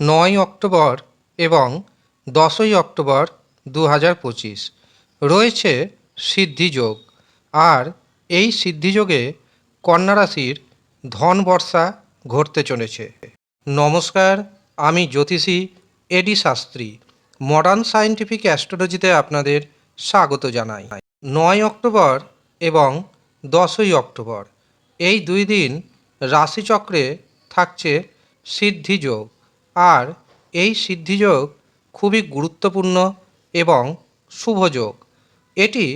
নয় অক্টোবর এবং দশই অক্টোবর দু হাজার পঁচিশ। রয়েছে সিদ্ধিযোগ আর এই সিদ্ধিযোগে কন্যা রাশির ধন বর্ষা ঘটতে চলেছে। নমস্কার, আমি জ্যোতিষী এডি শাস্ত্রী। মডার্ন সায়েন্টিফিক অ্যাস্ট্রোলজিতে আপনাদের স্বাগত জানাই। নয় অক্টোবর এবং দশই অক্টোবর। এই দুই দিন রাশিচক্রে থাকছে সিদ্ধিযোগ আর এই সিদ্ধিযোগ খুবই গুরুত্বপূর্ণ এবং শুভযোগ এটি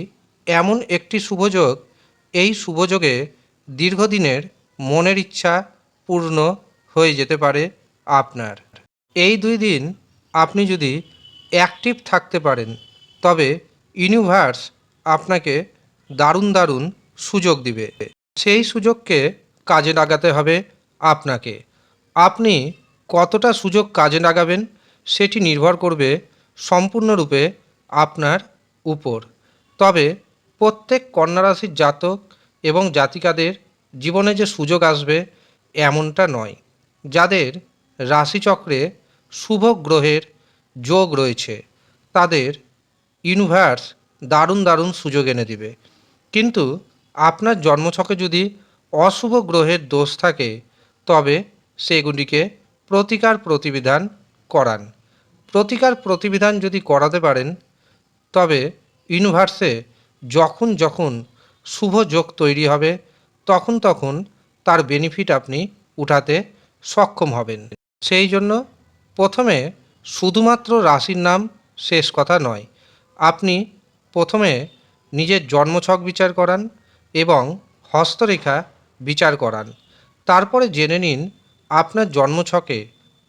এমন একটি শুভযোগ এই শুভযোগে দীর্ঘদিনের মনের ইচ্ছা পূর্ণ হয়ে যেতে পারে আপনার। এই দুই দিন আপনি যদি অ্যাক্টিভ থাকতে পারেন, তবে ইউনিভার্স আপনাকে দারুণ দারুণ সুযোগ দিবে। সেই সুযোগকে কাজে লাগাতে হবে আপনাকে। আপনি কতটা সুযোগ কাজে লাগাবেন সেটি নির্ভর করবে সম্পূর্ণরূপে আপনার উপর। তবে প্রত্যেক কন্যা রাশির জাতক এবং জাতিকাদের জীবনে যে সুযোগ আসবে এমনটা নয়। যাদের রাশিচক্রে শুভ গ্রহের যোগ রয়েছে, তাদের ইউনিভার্স দারুণ দারুণ সুযোগ এনে দিবে। কিন্তু আপনার জন্মছকে যদি অশুভ গ্রহের দোষ থাকে, তবে সেগুলিকে প্রতিকার প্রতিবিধান করান। প্রতিকার প্রতিবিধান যদি করাতে পারেন, তবে ইউনিভার্সে যখন যখন শুভ যোগ তৈরি হবে, তখন তখন তার বেনিফিট আপনি উঠাতে সক্ষম হবেন। সেই জন্য প্রথমে শুধুমাত্র রাশির নাম শেষ কথা নয়, আপনি প্রথমে নিজের জন্মছক বিচার করান এবং হস্তরেখা বিচার করান। তারপরে জেনে নিন আপনার জন্মছকে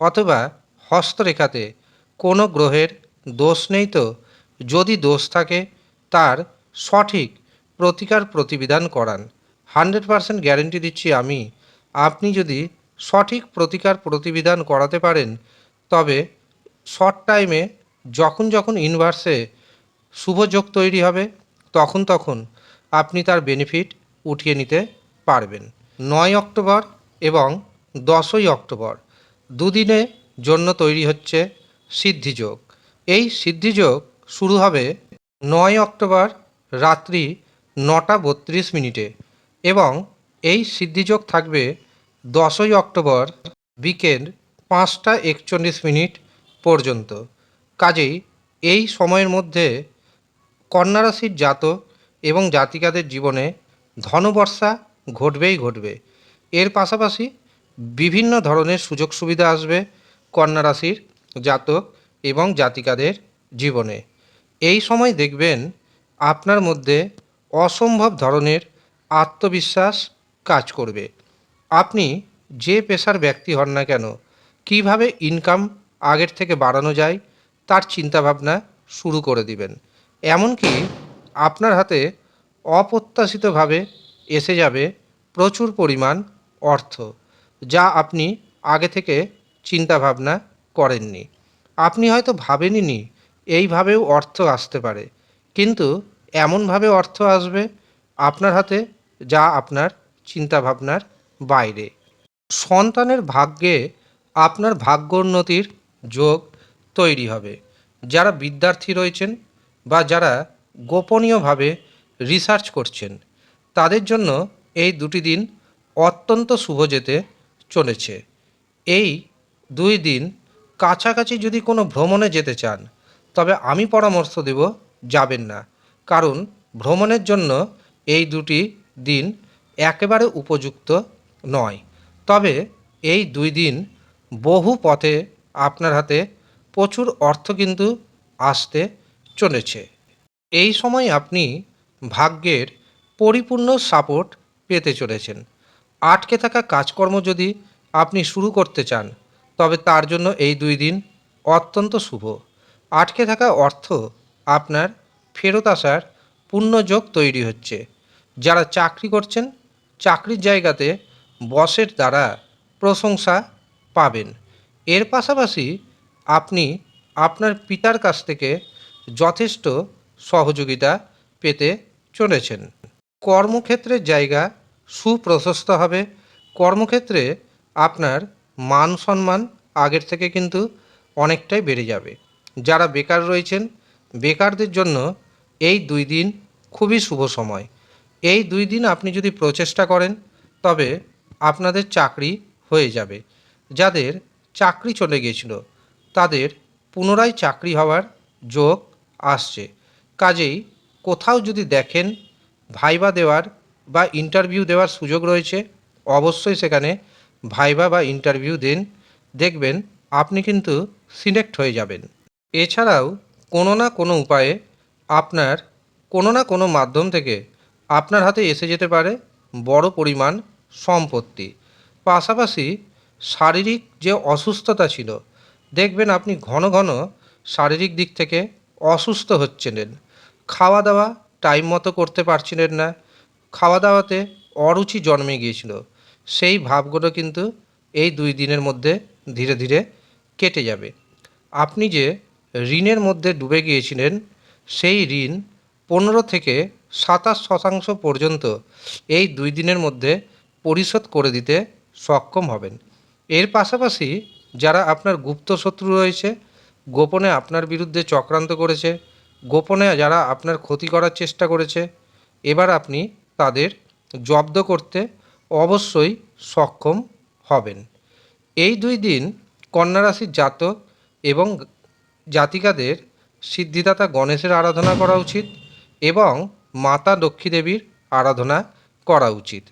অথবা হস্তরেখাতে কোনো গ্রহের দোষ নেই তো? যদি দোষ থাকে, তার সঠিক প্রতিকার প্রতিবিধান করান। হান্ড্রেড পারসেন্ট গ্যারেন্টি দিচ্ছি আমি। আপনি যদি সঠিক প্রতিকার প্রতিবিধান করাতে পারেন, তবে শর্ট টাইমে যখন যখন ইউনিভার্সে শুভযোগ তৈরি হবে, তখন তখন আপনি তার বেনিফিট উঠিয়ে নিতে পারবেন। নয় অক্টোবর এবং দশই অক্টোবর। দুদিনে জন্য তৈরি হচ্ছে সিদ্ধিযোগ। এই সিদ্ধিযোগ শুরু হবে নয় অক্টোবর রাত্রি নটা বত্রিশ মিনিটে এবং এই সিদ্ধিযোগ থাকবে দশই অক্টোবর বিকেল পাঁচটা একচল্লিশ মিনিট পর্যন্ত। কাজেই এই সময়ের মধ্যে কন্যা রাশির জাতক এবং জাতিকাদের জীবনে ধনবর্ষা ঘটবেই ঘটবে। এর পাশাপাশি বিভিন্ন ধরনের সুযোগ সুবিধা আসবে কন্যা রাশির জাতক এবং জাতিকাদের জীবনে। এই সময় দেখবেন আপনার মধ্যে অসম্ভব ধরনের আত্মবিশ্বাস কাজ করবে। আপনি যে পেশার ব্যক্তি হন না কেন, কীভাবে ইনকাম আগের থেকে বাড়ানো যায় তার চিন্তাভাবনা শুরু করে দিবেন। এমনকি আপনার হাতে অপ্রত্যাশিতভাবে এসে যাবে প্রচুর পরিমাণ অর্থ। যা আপনি আগে থেকে চিন্তাভাবনা করেননি। আপনি হয়তো ভাবেননি এইভাবেও অর্থ আসতে পারে। কিন্তু এমনভাবে অর্থ আসবে আপনার হাতে যা আপনার চিন্তাভাবনার বাইরে। সন্তানের ভাগ্যে আপনার ভাগ্যোন্নতির যোগ তৈরি হবে। যারা বিদ্যার্থী রয়েছেন বা যারা গোপনীয়ভাবে রিসার্চ করছেন, তাদের জন্য এই দুটি দিন অত্যন্ত শুভ যেতে চলেছে। এই দুই দিন কাছাকাছি যদি কোনো ভ্রমণে যেতে চান, তবে আমি পরামর্শ দেব যাবেন না, কারণ ভ্রমণের জন্য এই দুটি দিন একেবারে উপযুক্ত নয়। তবে এই দুই দিন বহু পথে আপনার হাতে প্রচুর অর্থ কিন্তু আসতে চলেছে। এই সময় আপনি ভাগ্যের পরিপূর্ণ সাপোর্ট পেতে চলেছেন। আটকে থাকা কাজকর্ম যদি আপনি শুরু করতে চান, তবে তার জন্য এই দুই দিন অত্যন্ত শুভ। আটকে থাকা অর্থ আপনার ফেরত আসার পূর্ণযোগ তৈরি হচ্ছে। যারা চাকরি করছেন, চাকরির জায়গাতে বসের দ্বারা প্রশংসা পাবেন। এর পাশাপাশি আপনি আপনার পিতার কাছ থেকে যথেষ্ট সহযোগিতা পেতে চলেছেন। কর্মক্ষেত্রের জায়গা সুপ্রশস্ত হবে। কর্মক্ষেত্রে আপনার মান সম্মান আগের থেকে কিন্তু অনেকটাই বেড়ে যাবে। যারা বেকার রয়েছেন, বেকারদের জন্য এই দুই দিন খুবই শুভ সময়। এই দুই দিন আপনি যদি প্রচেষ্টা করেন, তবে আপনাদের চাকরি হয়ে যাবে। যাদের চাকরি চলে গিয়েছিল তাদের পুনরায় চাকরি হওয়ার যোগ আসছে। কাজেই কোথাও যদি দেখেন ভাইবা দেওয়ার বা ইন্টারভিউ দেওয়ার সুযোগ রয়েছে, অবশ্যই সেখানে ভাইবা বা ইন্টারভিউ দিন। দেখবেন আপনি কিন্তু সিলেক্ট হয়ে যাবেন। এছাড়াও কোনো না কোনো উপায়ে আপনার কোনো না কোনো মাধ্যম থেকে আপনার হাতে এসে যেতে পারে বড় পরিমাণ সম্পত্তি। পাশাপাশি শারীরিক যে অসুস্থতা ছিল, দেখবেন আপনি ঘন ঘন শারীরিক দিক থেকে অসুস্থ হচ্ছিলেন। খাওয়া দাওয়া টাইম মতো করতে পারছিলেন না খাওয়া দাওয়াতে অরুচি জন্মে গিয়েছিল। সেই ভাবগুলো কিন্তু এই দুই দিনের মধ্যে ধীরে ধীরে কেটে যাবে। আপনি যে ঋণের মধ্যে ডুবে গিয়েছিলেন, সেই ঋণ পনেরো থেকে সাতাশ শতাংশ পর্যন্ত এই দুই দিনের মধ্যে পরিশোধ করে দিতে সক্ষম হবেন। এর পাশাপাশি যারা আপনার গুপ্ত শত্রু রয়েছে, গোপনে আপনার বিরুদ্ধে চক্রান্ত করেছে, গোপনে যারা আপনার ক্ষতি করার চেষ্টা করেছে, এবার আপনি তাদের জব্দ করতে অবশ্যই সক্ষম হবেন। এই দুই দিন কন্যা রাশির জাতক এবং জাতিকাদের সিদ্ধিদাতা গণেশের আরাধনা করা উচিত এবং মাতা লক্ষ্মী দেবীর আরাধনা করা উচিত।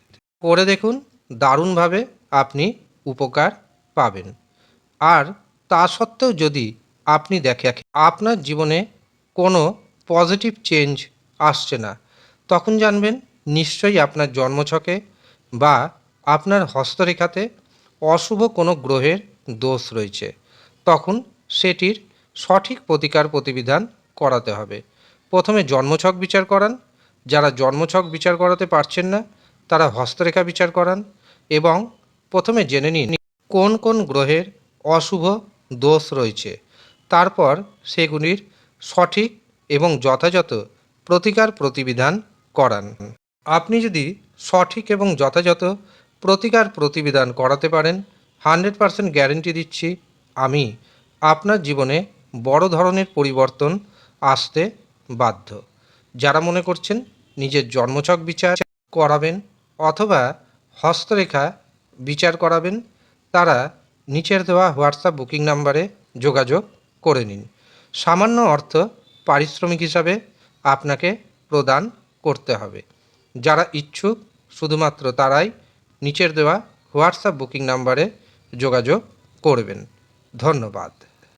করে দেখুন, দারুণভাবে আপনি উপকার পাবেন। আর তা সত্ত্বেও যদি আপনি দেখে আপনার জীবনে কোনো পজিটিভ চেঞ্জ আসছে না, তখন জানবেন নিশ্চয়ই আপনার জন্মছকে বা আপনার হস্তরেখাতে অশুভ কোনো গ্রহের দোষ রয়েছে। তখন সেটির সঠিক প্রতিকার প্রতিবিধান করাতে হবে। প্রথমে জন্মছক বিচার করান। যারা জন্মছক বিচার করাতে পারছেন না, তারা হস্তরেখা বিচার করান এবং প্রথমে জেনে নিন কোন কোন গ্রহের অশুভ দোষ রয়েছে। তারপর সেগুলির সঠিক এবং যথাযথ প্রতিকার প্রতিবিধান করান। আপনি যদি সঠিক এবং যথাযথ প্রতিকার প্রতিবিধান করাতে পারেন, হান্ড্রেড পারসেন্ট গ্যারেন্টি দিচ্ছি আমি। আপনার জীবনে বড় ধরনের পরিবর্তন আসতে বাধ্য। যারা মনে করছেন নিজের জন্মছক বিচার করাবেন অথবা হস্তরেখা বিচার করাবেন, তারা নিচের দেওয়া হোয়াটসঅ্যাপ বুকিং নাম্বারে যোগাযোগ করে নিন। সামান্য অর্থ পারিশ্রমিক হিসাবে আপনাকে প্রদান করতে হবে। যারা ইচ্ছুক শুধুমাত্র তারাই নিচের দেওয়া হোয়াটসঅ্যাপ বুকিং নাম্বারে যোগাযোগ করবেন। ধন্যবাদ।